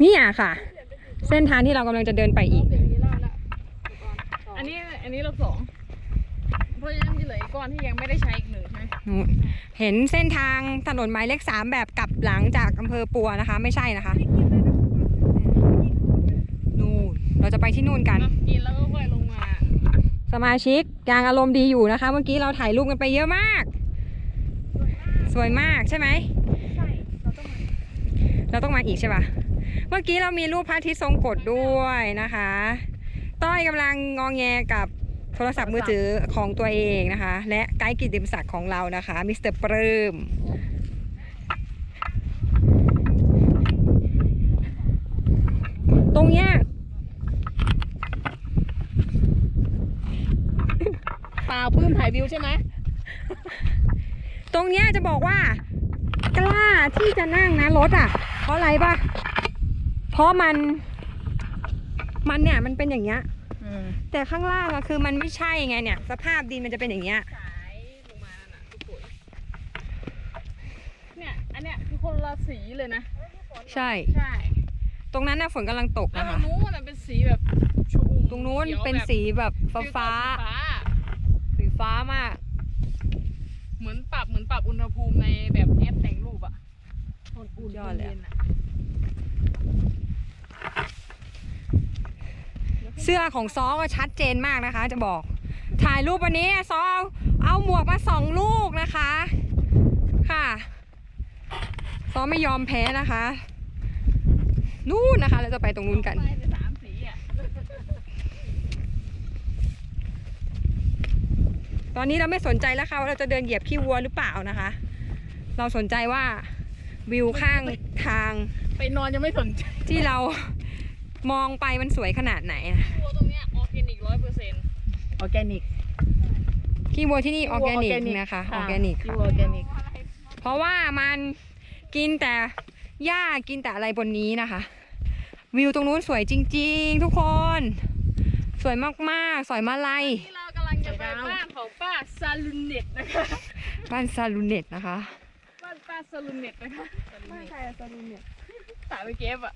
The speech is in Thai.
เนี่ยค่ะ เส้นทางที่เรากำลังจะเดินไปอีก อันนี้อันนี้รอบสองเพราะฉะนั้นจะเหลืออีกก้อนที่ยังไม่ได้ใช้อีกหนึ่งใช่ไหมนู่นเห็นเส้นทางถนนหมายเลขสามแบบกลับหลังจากอำเภอปัวนะคะ ไม่ใช่นะคะ นู่นเราจะไปที่นู่นกัน กินแล้วก็ค่อยลงมา สมาชิกยังอารมณ์ดีอยู่นะคะ เมื่อกี้เราถ่ายรูปกันไปเยอะมาก สวยมากใช่ไหมใช่ เราต้องมาเราต้องมาอีกใช่ปะเมื่อกี้เรามีรูปพระอาทิตย์ทรงกฎด้วยนะคะ ต้อยกำลังงองแงกับโทรศัพท์มือถือของตัวเองนะคะ และไกด์กิตติมศักดิ์ของเรานะคะมิสเตอร์ปรืมตรงเนี้ยเปล่าปื้มถ่ายวิวใช่ไหม ตรงเนี้ยจะบอกว่า กล้าที่จะนั่งนะรถอะเพ ราะอะไรปะเพราะมัน มันเนี่ยมันเป็นอย่างเงี้ยอืมแต่ข้างล่างอะคือมันไม่ใช่ไงเนี่ย สภาพดินมันจะเป็นอย่างเงี้ยสายลงมานั่นน่ะทุกคนเนี่ยอันเนี้ยคือคนละสีเลยนะใช่ ใช่ตรงนั้นน่ะฝนกำลังตกแล้วนะตรคะงนู้นน่ะเป็นสีแบบชมพูตรงนู้นขียวเป็นแบบสีแบบฟ้าฟิลเตอร์ฟ้าสีฟ้าสีฟ้ามาก เหมือนปรับเหมือนปรับอุณหภูมิในแบบแอปแต่งรูปอะโทน อุ่นยอดเลยอะนอะเสื้อของซอก็ชัดเจนมากนะคะ จะบอก ถ่ายรูปวันนี้ซอเอาเอาหมวกมาสองลูกนะคะ ค่ะ ซอไม่ยอมแพ้นะคะ นู่นนะคะ เราจะไปตรงนู้นกันไปเป็นสามสีอะตอนนี้เราไม่สนใจแล้วค่ะว่าเราจะเดินเหยียบขี้วัวหรือเปล่านะคะ เราสนใจว่า วิวข้างทางไปนอนยังไม่สนใจที่เรามองไปมันสวยขนาดไหนนะตัวตรงเนี้ยออร์แกนิกร้อยเปอร์เซ็นต์ออร์แกนิกขี้วัวที่นี่ออร์แกนิกนะคะออร์แกนิกที่ค่ะ ออร์แกนิก เพราะว่ามันกินแต่หญ้ากินแต่อะไรบนนี้นะคะ วิวตรงนู้นสวยจริง ๆ ทุกคน สวยมากๆ สวยมาลัยที่เรากำลังจะไปบ้านของป้าซาลูเน็ตนะคะ บ้านซาลูเน็ตนะคะ บ้านป้าซาลูเน็ตนะคะไม่ใช่ซาลูเน็ตตาไปเก็บอะ